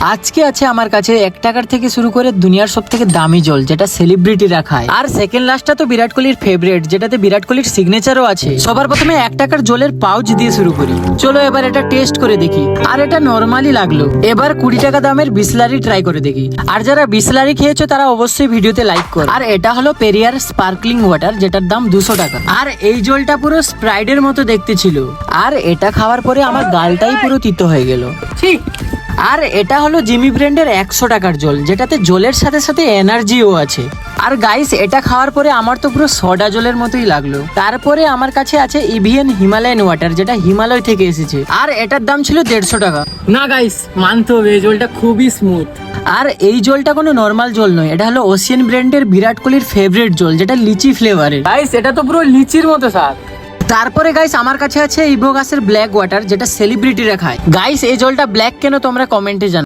আজকে আছে আমার কাছে এক টাকার থেকে শুরু করে দুনিয়ার সব থেকে দামি জল, যেটা সেলিব্রিটিরা খায়। আর সেকেন্ড লাস্টটা তো বিরাট কোহলির ফেভারিট যেটাতে বিরাট কোহলির সিগনেচারও আছে। সবার প্রথমে এক টাকার জলের পাউচ দিয়ে শুরু করি। চলো এবার এটা টেস্ট করে দেখি। আর এটা নর্মালি লাগল। এবার কুড়ি টাকা দামের বিসলারি ট্রাই করে দেখি। আর যারা বিসলারি খেয়েছো, তারা অবশ্যই ভিডিওতে লাইক করো। আর এটা হলো পেরিয়ার স্পার্কলিং ওয়াটার যেটার দাম দুশো টাকা। আর এই জলটা পুরো স্প্রাইডের মতো দেখতে ছিল। আর এটা খাওয়ার পরে আমার গালটাই পুরো তিতো হয়ে গেল। ঠিক আর এটা হলো জিমি ব্র্যান্ডের একশো টাকার জল যেটাতে জলের সাথে সাথে এনার্জিও আছে। আর গাইস এটা খাওয়ার পরে আমার তো পুরো সডা জলের মতোই লাগল। তারপরে আমার কাছে আছে ইভিএন হিমালয়ান ওয়াটার যেটা হিমালয় থেকে এসেছে। আর এটার দাম ছিল দেড়শো টাকা। না গাইস মানতে হবে এই জলটা খুবই স্মুথ আর এই জলটা কোনো নর্মাল জল নয় এটা হলো ওশিয়ান ব্র্যান্ডের বিরাট কোহলির ফেভারিট জল যেটা লিচি ফ্লেভারের গাইস এটা তো পুরো লিচির মতো স্বাদ। তারপরে গাইস আমার কাছে আছে ইভোগাসের ব্ল্যাক ওয়াটার যেটা সেলিব্রিটিরা খায়। গাইস এই জলটা ব্ল্যাক কেন তোমরা কমেন্টে জানো